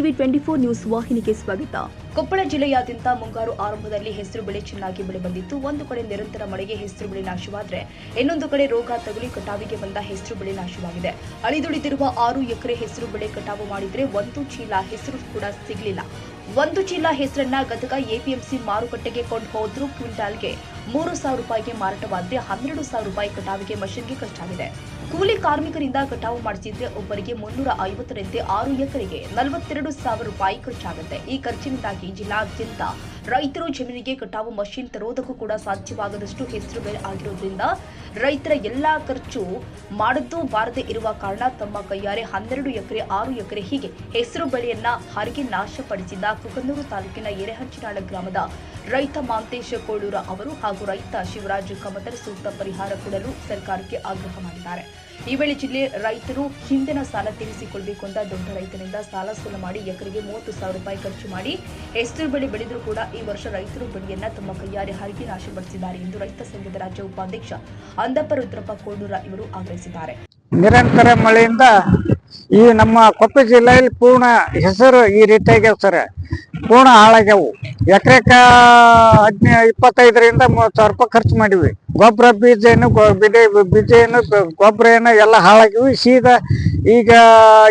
TV twenty four news ವಾಹಿನಿಗೆ ಸ್ವಾಗತ. ಕೊಪ್ಪಳ ಜಿಲ್ಲೆಯಾದ್ಯಂತ ಮುಂಗಾರು ಆರಂಭದಲ್ಲಿ ಹೆಸರು ಬೆಳೆ ಚೆನ್ನಾಗಿ ಬೆಳೆ ಬಂದಿತ್ತು. ಒಂದು ಕಡೆ ನಿರಂತರ ಮಳೆಗೆ ಹೆಸರು ಬೆಳೆ ನಾಶವಾದ್ರೆ ಇನ್ನೊಂದು ಕಡೆ ರೋಗ ತಗುಲಿ ಕಟಾವಿಗೆ ಬಂದ ಹೆಸರು ಬೆಳೆ ನಾಶವಾಗಿದೆ. ಅಳಿದುಳಿದಿರುವ ಆರು ಎಕರೆ ಹೆಸರು ಬೆಳೆ ಕಟಾವು ಮಾಡಿದ್ರೆ ಒಂದು ಚೀಲ ಹೆಸರು ಕೂಡ ಸಿಗಲಿಲ್ಲ. ಒಂದು ಚೀಲ ಹೆಸರನ್ನ ಗದಗ ಎಪಿಎಂಸಿ ಮಾರುಕಟ್ಟೆಗೆ ಕೊಂಡು ಹೋದ್ರು ಕ್ವಿಂಟಾಲ್ಗೆ. ಮೂರು ಸಾವಿರ ರೂಪಾಯಿಗೆ ಮಾರಾಟವಾದ್ರೆ ಹನ್ನೆರಡು ಸಾವಿರ ರೂಪಾಯಿ ಕಟಾವಿಗೆ ಮಷಿನ್ಗೆ ಖರ್ಚಾಗಿದೆ ಕೂಲಿ ಕಾರ್ಮಿಕರಿಂದ ಕಟಾವು ಮಾಡಿಸಿದ್ರೆ ಒಬ್ಬರಿಗೆ ಮುನ್ನೂರ ಐವತ್ತರಂತೆ ಆರು ಎಕರೆಗೆ ನಲವತ್ತೆರಡು ಸಾವಿರ ರೂಪಾಯಿ ಖರ್ಚಾಗುತ್ತೆ. ಈ ಖರ್ಚಿನಿಂದಾಗಿ ಜಿಲ್ಲಾದ್ಯಂತ ರೈತರು ಜಮೀನಿಗೆ ಕಟಾವು ಮಷಿನ್ ತರೋದಕ್ಕೂ ಕೂಡ ಸಾಧ್ಯವಾಗದಷ್ಟು ಹೆಸರು ಬೆಳೆ ಆಗಿರೋದ್ರಿಂದ ರೈತರ ಎಲ್ಲಾ ಖರ್ಚು ಮಾಡದ್ದು ಬಾರದೆ ಇರುವ ಕಾರಣ ತಮ್ಮ ಕೈಯಾರೆ ಹನ್ನೆರಡು ಎಕರೆ, ಆರು ಎಕರೆ ಹೀಗೆ ಹೆಸರು ಬೆಳೆಯನ್ನ ಹರಿಗೆ ನಾಶಪಡಿಸಿದ ಕುಕನೂರು ತಾಲೂಕಿನ ಎರೆಹಂಚಿನಾಳ ಗ್ರಾಮದ ರೈತ ಮಾಂತೇಶ ಕೋಳೂರ ಅವರು ಹಾಗೂ ರೈತ ಶಿವರಾಜ್ ಕಮತರ್ ಸೂಕ್ತ ಪರಿಹಾರ ಕೊಡಲು ಸರ್ಕಾರಕ್ಕೆ ಆಗ್ರಹ ಮಾಡಿದ್ದಾರೆ. ಈ ವೇಳೆ ಜಿಲ್ಲೆ ರೈತರು ಹಿಂದಿನ ಸಾಲ ತೀರಿಸಿಕೊಳ್ಬೇಕು ಅಂತ ದೊಡ್ಡ ರೈತನಿಂದ ಸಾಲ ಸೂಲ ಮಾಡಿ ಎಕರೆಗೆ ಮೂವತ್ತು ಸಾವಿರ ರೂಪಾಯಿ ಖರ್ಚು ಮಾಡಿ ಹೆಸರು ಬೆಳೆ ಬೆಳೆದರೂ ಕೂಡ ಈ ವರ್ಷ ರೈತರು ಬೆಳೆಯನ್ನ ತಮ್ಮ ಕೈಯಾರೆ ಹರಿಗೆ ನಾಶಪಡಿಸಿದ್ದಾರೆ ಎಂದು ರೈತ ಸಂಘದ ರಾಜ್ಯ ಉಪಾಧ್ಯಕ್ಷ ಅಂದಪ್ಪ ರುದ್ರಪ್ಪ ಕೋಡೂರ ಇವರು ಆಗ್ರಹಿಸಿದ್ದಾರೆ. ನಿರಂತರ ಮಳೆಯಿಂದ ಈ ನಮ್ಮ ಕೊಪ್ಪ ಜಿಲ್ಲೆಯಲ್ಲಿ ಪೂರ್ಣ ಹೆಸರು ಈ ರೀತಿಯಾಗಿ ಸರ್ ಪೂರ್ಣ ಹಾಳಾಗ್ಯಾವು. ಎಕರೆಕ ಹದಿನೈ ಇಪ್ಪತ್ತೈದರಿಂದ ಮೂವತ್ತು ಸಾವಿರ ರೂಪಾಯಿ ಖರ್ಚು ಮಾಡಿವಿ. ಗೊಬ್ಬರ, ಬೀಜ ಏನು ಗೊ- ಬೀಜ ಏನು, ಗೊಬ್ಬರ ಏನು ಎಲ್ಲ ಹಾಳಾಗಿವಿ ಸೀದಾ ಈಗ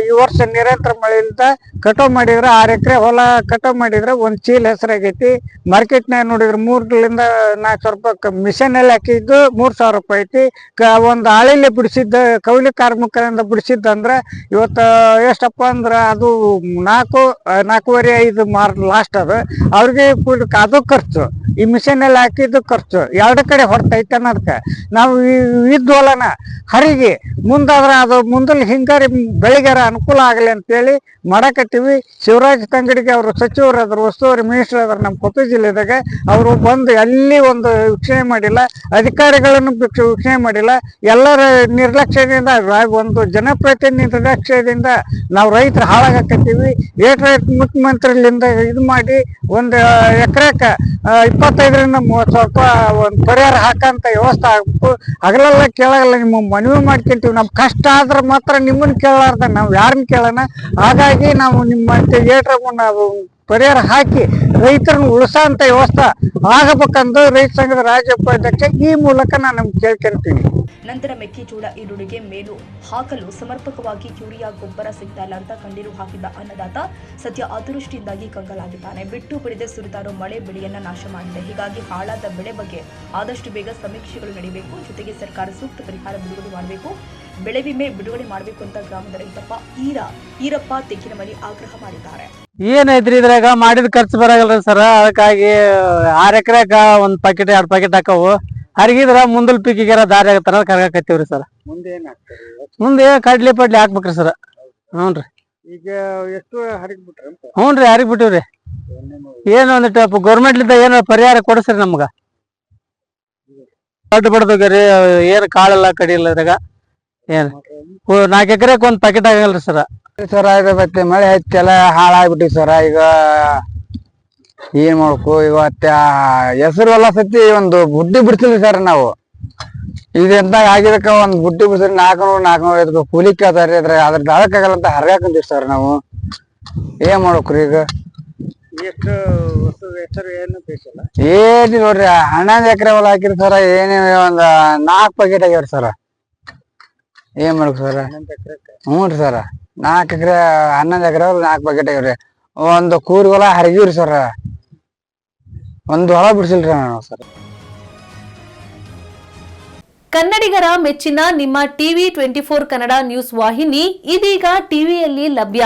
ಈ ವರ್ಷ ನಿರಂತರ ಮಳೆಯಿಂದ ಕಟಾವ್ ಮಾಡಿದ್ರೆ ಆರು ಎಕರೆ ಹೊಲ ಕಟಾವ್ ಮಾಡಿದ್ರೆ ಒಂದು ಚೀಲ ಹೆಸರಾಗೈತಿ. ಮಾರ್ಕೆಟ್ನಾಗ ನೋಡಿದ್ರೆ ಮೂರರಿಂದ ನಾಲ್ಕು ಸಾವಿರ ರೂಪಾಯಿ ಮಿಷನಲ್ಲಿ ಹಾಕಿದ್ದು ಮೂರು ಸಾವಿರ ರೂಪಾಯಿ ಐತಿ. ಒಂದು ಆಳಿಲೆ ಬಿಡಿಸಿದ್ದ ಕೌಲಿ ಕಾರ್ಮಿಕರಿಂದ ಬಿಡಿಸಿದ್ದಂದ್ರೆ ಇವತ್ತು ಎಷ್ಟಪ್ಪ ಅಂದ್ರೆ ಅದು ನಾಲ್ಕು ನಾಲ್ಕೂವರೆ ಐದು ಮಾರ್ ಲಾಸ್ಟ್ ಅದು. ಅವ್ರಿಗೆ ಅದು ಖರ್ಚು. ಈ ಮಿಷನಲ್ಲಿ ಹಾಕಿದ್ದು ಖರ್ಚು. ಎರಡು ಕಡೆ ಹೊರತೈತೆ ಅನ್ನೋದಕ್ಕೆ ನಾವು ಇದ್ವಲ್ಲನ ಹರಿಗೆ, ಮುಂದಾದ್ರೆ ಅದು ಮುಂದಲ್ಲಿ ಹಿಂಗಾರಿ ಬೆಳಿಗಾರ ಅನುಕೂಲ ಆಗಲಿ ಅಂತೇಳಿ ಮಾಡಕತ್ತೀವಿ. ಶಿವರಾಜ್ ತಂಗಡಿಗೆ ಅವರು ಸಚಿವರು ಅದ್ರ ಉಸ್ತುವಾರಿ ಮಿನಿಸ್ಟರ್ ಅದ್ರ ನಮ್ಮ ಕೊಪ್ಪಳ ಜಿಲ್ಲೆದಾಗ, ಅವರು ಬಂದು ಅಲ್ಲಿ ಒಂದು ವೀಕ್ಷಣೆ ಮಾಡಿಲ್ಲ, ಅಧಿಕಾರಿಗಳನ್ನು ವೀಕ್ಷ- ವೀಕ್ಷಣೆ ಮಾಡಿಲ್ಲ. ಎಲ್ಲರ ನಿರ್ಲಕ್ಷ್ಯದಿಂದ, ಒಂದು ಜನಪ್ರತಿನಿಧಿ ನಿರ್ಲಕ್ಷ್ಯದಿಂದ ನಾವು ರೈತರು ಹಾಳಾಗಕತ್ತೀವಿ. ಏಟ್ ರೈತ ಮುಖ್ಯಮಂತ್ರಿಲಿಂದ ಇದು ಮಾಡಿ ಒಂದು ಎಕರೆಕ ಇಪ್ಪತ್ತೈದರಿಂದ ಮೂವತ್ತು ಸಾವಿರ ರೂಪಾಯಿ ಒಂದು ಪರಿಹಾರ ಹಾಕಂತ ವ್ಯವಸ್ಥೆ ಆಗ್ಬೇಕು. ಹಗಲೆಲ್ಲ ಕೇಳಲ್ಲ ನಿಮ್ಮ ಮನವಿ ಮಾಡ್ಕೊಂತೀವಿ. ನಮ್ ಕಷ್ಟ ಆದ್ರೆ ಮಾತ್ರ ನಿಮ್ಮನ್ನ ಕೇಳಾರ್ದ ನಾವು ಯಾರನ್ನ ಕೇಳೋಣ? ಹಾಗಾಗಿ ನಾವು ನಿಮ್ಮ ಏಟ್ರ ನಾವು ಪರಿಹಾರ ಹಾಕಿ ರೈತರನ್ನ ಉಳಿಸೋಂತ ವ್ಯವಸ್ಥೆ ಆಗಬೇಕಂದು ರೈತ ಸಂಘದ ರಾಜ್ಯ ಉಪಾಧ್ಯಕ್ಷ ಈ ಮೂಲಕ ನಾನು ಕೇಳ್ಕೊಂತೀನಿ. ನಂತರ ಮೆಕ್ಕೆಜೋಳ ಈರುಳ್ಳಿಗೆ ಮೇಲು ಹಾಕಲು ಸಮರ್ಪಕವಾಗಿ ಯೂರಿಯಾ, ಗೊಬ್ಬರ ಸಿಗ್ತಾ ಇಲ್ಲ ಅಂತ ಕಂಡಿರು ಹಾಕಿದ್ದ ಅನ್ನದಾತ ಸದ್ಯ ಅತಿವೃಷ್ಟಿಯಿಂದಾಗಿ ಕಂಗಾಲಾಗಿದ್ದಾನೆ. ಬಿಟ್ಟು ಬಿಡದೆ ಸುರಿದಾರು ಮಳೆ ಬೆಳೆಯನ್ನ ನಾಶ ಮಾಡಿದೆ. ಹೀಗಾಗಿ ಹಾಳಾದ ಬೆಳೆ ಬಗ್ಗೆ ಆದಷ್ಟು ಬೇಗ ಸಮೀಕ್ಷೆಗಳು ನಡೆಯಬೇಕು ಜೊತೆಗೆ ಸರ್ಕಾರ ಸೂಕ್ತ ಪರಿಹಾರ ಬಿಡುಗಡೆ ಮಾಡಬೇಕು. ಬೆಳೆ ವಿಮೆ ಬಿಡುಗಡೆ ಮಾಡಬೇಕು ಅಂತ ಗ್ರಾಮದ ರೈತಪ್ಪ ಈರ ಈರಪ್ಪ ತೆಗ್ಗಿನಮನಿ ಆಗ್ರಹ ಮಾಡಿದ್ದಾರೆ. ಏನೈತ್ರಿ ಇದ್ರಾಗ? ಮಾಡಿದ ಖರ್ಚು ಬರಾಗಲ್ರಿ ಸರ್. ಅದಕ್ಕಾಗಿ ಆರ್ ಎಕರೆ ಒಂದ್ ಪಾಕೆಟ್ ಎರಡ್ ಪಾಕೆಟ್ ಹಾಕವು. ಹರಿಗಿದ್ರ ಮುಂದಲ್ ಪೀಕಿಗೆರ ದಾರಿ ಆಗತ್ತಾರ ಕರ್ಗಾಕತ್ತೀವ್ರಿ ಸರ್. ಮುಂದೆ ಮುಂದೆ ಕಡ್ಲಿ ಪಡ್ಲಿ ಹಾಕ್ಬೇಕ್ರಿ ಸರ್. ಹ್ಞೂನ್ರಿ. ಈಗ ಎಷ್ಟು ಹರಿಗ್ ಬಿಟ್ರಿ ಹ್ಞೂನ್ರಿ ಹರಿಗ್ ಬಿಟ್ಟಿವ್ರಿ ಏನು ಒಂದಿಟ್ಟು ಗೌರ್ಮೆಂಟ್ಲಿಂದ ಏನು ಪರಿಹಾರ ಕೊಡಿಸ್ರಿ ನಮ್ಗ? ದೊಡ್ಡ ಬಡ್ದೋಗ್ರಿ ಏನು ಕಾಳೆಲ್ಲ ಕಡಿಯಲ್ಲ ಇದ್ರಾಗ. ಏನ್? ನಾಲ್ಕು ಎಕರೆಕ್ ಒಂದ್ ಪಾಕೆಟ್ ಆಗಲ್ರಿ ಸರ್. ಸರ ಇದು ಮತ್ತೆ ಮಳೆ ಹತ್ತಿ ಎಲ್ಲ ಹಾಳಾಗ್ಬಿಟ್ಟಿ ಸರ. ಈಗ ಏನ್ ಮಾಡ್ಬೇಕು? ಇವತ್ತ ಹೆಸರು ಎಲ್ಲ ಸತಿ ಒಂದು ಬುಡ್ಡಿ ಬಿಡ್ತಿದ್ವಿ ಸರ್ ನಾವು. ಇದು ಎಂತ ಆಗಿದಕ್ಕ ಒಂದ್ ಬುಡ್ಡಿ ಬಿಡ್ಸಿದ್ರೆ ನಾಲ್ಕನೂರು ನಾಲ್ಕನೂರು ಐದು ರೂಪಾಯಿ ಕೂಲಿ ಕೇಳ್ತಾರ್ರಿ ಅದ್ರ ಅದ್ರ ದಾಳಕ್ಕಾಗಲ್ಲ ಅಂತ ಹರ್ಗಾಕಂತೀವಿ ಸರ್ ನಾವು. ಏನ್ ಮಾಡ್ಬೇಕ್ರಿ ಈಗ? ಎಷ್ಟು ಹೆಸರು ಏನು ಬೇಕಿಲ್ಲ ಏನಿಲ್ಲ ನೋಡ್ರಿ ಹನ್ನೊಂದು ಎಕರೆ ಹೊಲ ಹಾಕಿರಿ ಸರ. ಏನೇ ಒಂದ್ ನಾಲ್ಕು ಪ್ಯಾಕೆಟ್ ಆಗ್ಯಾವ್ರಿ ಸರ. ಏನ್ ಮಾಡ್ಬೇಕು ಸರ್? ಹ್ಞೂ ರೀ ಸರ್. ನಾಲ್ಕು ಎಕರೆ, ಹನ್ನೊಂದು ಎಕರೆ ನಾಲ್ಕು ಬಕೆಟ್ ಆಗ್ಯಾವ್ರಿ ಒಂದು ಕೂರಿ ಹೊಲ ಹರಿಗಿವ್ರಿ ಸರ್. ಒಂದು ಹೊಲ ಬಿಡ್ಸಿಲ್ರಿ ನಾನು ಸರ್. ಕನ್ನಡಿಗರ ಮೆಚ್ಚಿನ ನಿಮ್ಮ TV twenty four Kannada news ವಾಹಿನಿ ಇದೀಗ ಟಿವಿಯಲ್ಲಿ ಲಭ್ಯ.